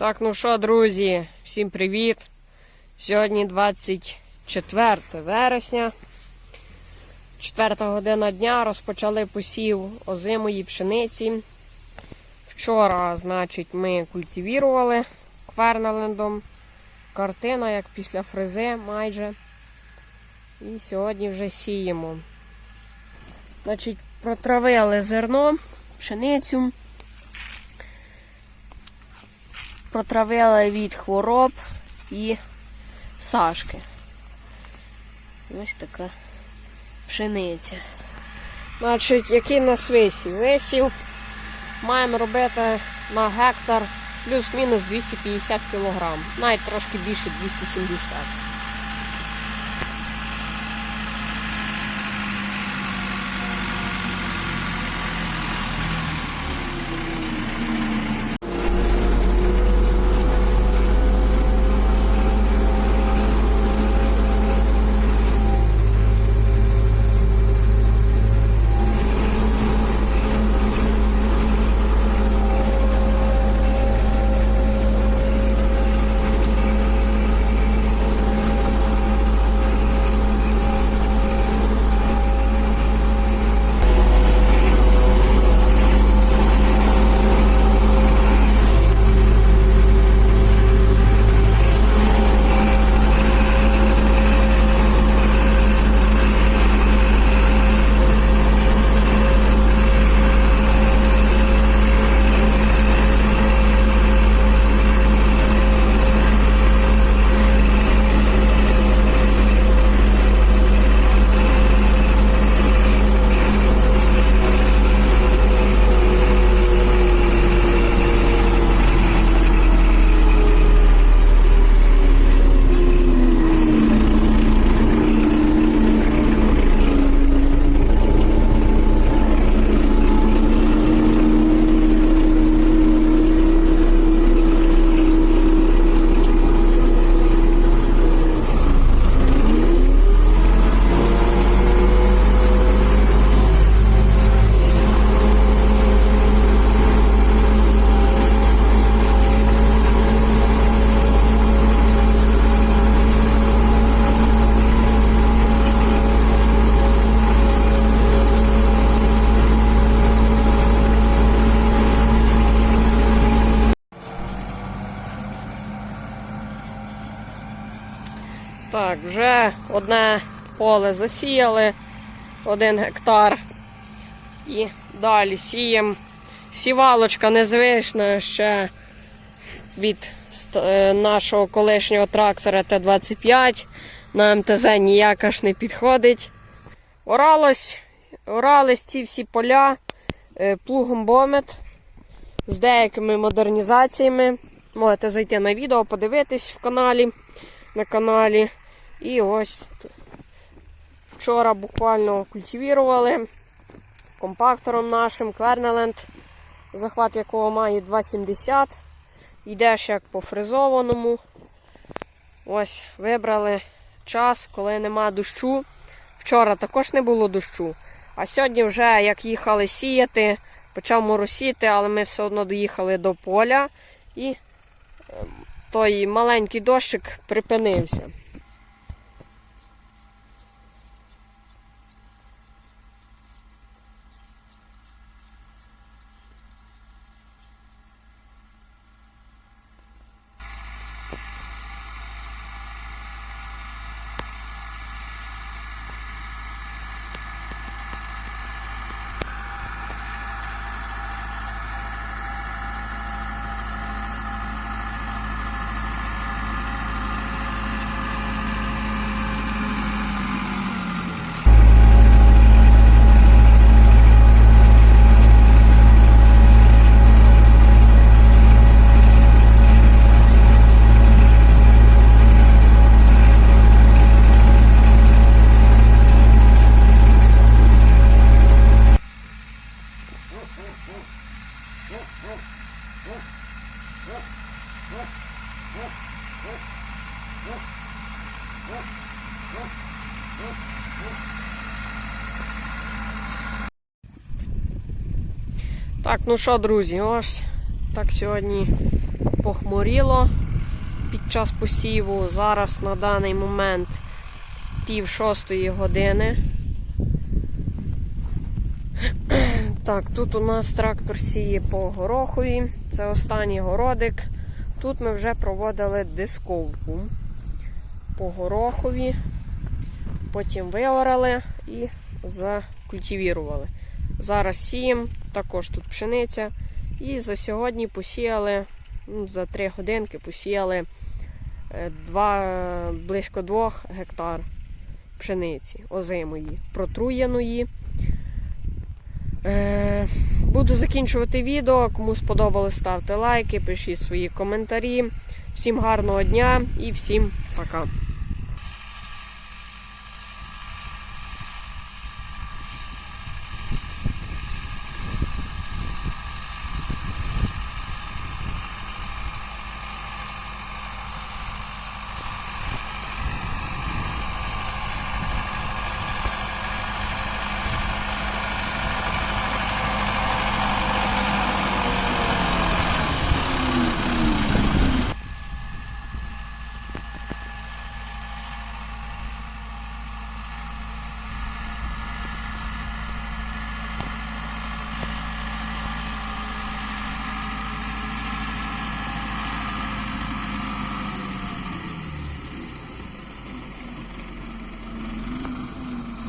Так, ну що, друзі, всім привіт. Сьогодні 24 вересня. 4 година дня розпочали посів озимої пшениці. Вчора, значить, ми культивірували квернелендом. Картина, як після фрези майже. І сьогодні вже сіємо. Значить, протравили зерно, пшеницю. Протравили від хвороб і сашки. Ось така пшениця. Значить, який у нас висів? Висів маємо робити на гектар плюс-мінус 250 кг. Навіть трошки більше 270 Так, вже одне поле засіяли, один гектар. І далі сіємо. Сівалочка незвична ще від е, нашого колишнього трактора Т-25. На МТЗ ніяка ж не підходить. Оралось, орались ці всі поля е, плугом бомет з деякими модернізаціями. Можете зайти на відео, подивитись в каналі на каналі. І ось вчора буквально культивірували компактором нашим Квернеленд, захват якого має 2,70. Йдеш як по фрезованому. Ось вибрали час, коли нема дощу. Вчора також не було дощу. А сьогодні вже як їхали сіяти, почав моросіти, але ми все одно доїхали до поля і той маленький дощик припинився. Так, ну що, друзі, ось так сьогодні похмуріло під час посіву. Зараз на даний момент пів шостої години. Так, тут у нас трактор сіє по горохові. Це останній городик. Тут ми вже проводили дисковку по горохові, потім виорали і закультивірували. Зараз сіємо, також тут пшениця. І за сьогодні посіяли, ну, за 3 годинки посіяли е, два, близько 2 гектар пшениці озимої, протруєної. Е, буду закінчувати відео. Кому сподобалось, ставте лайки, пишіть свої коментарі. Всім гарного дня і всім пока.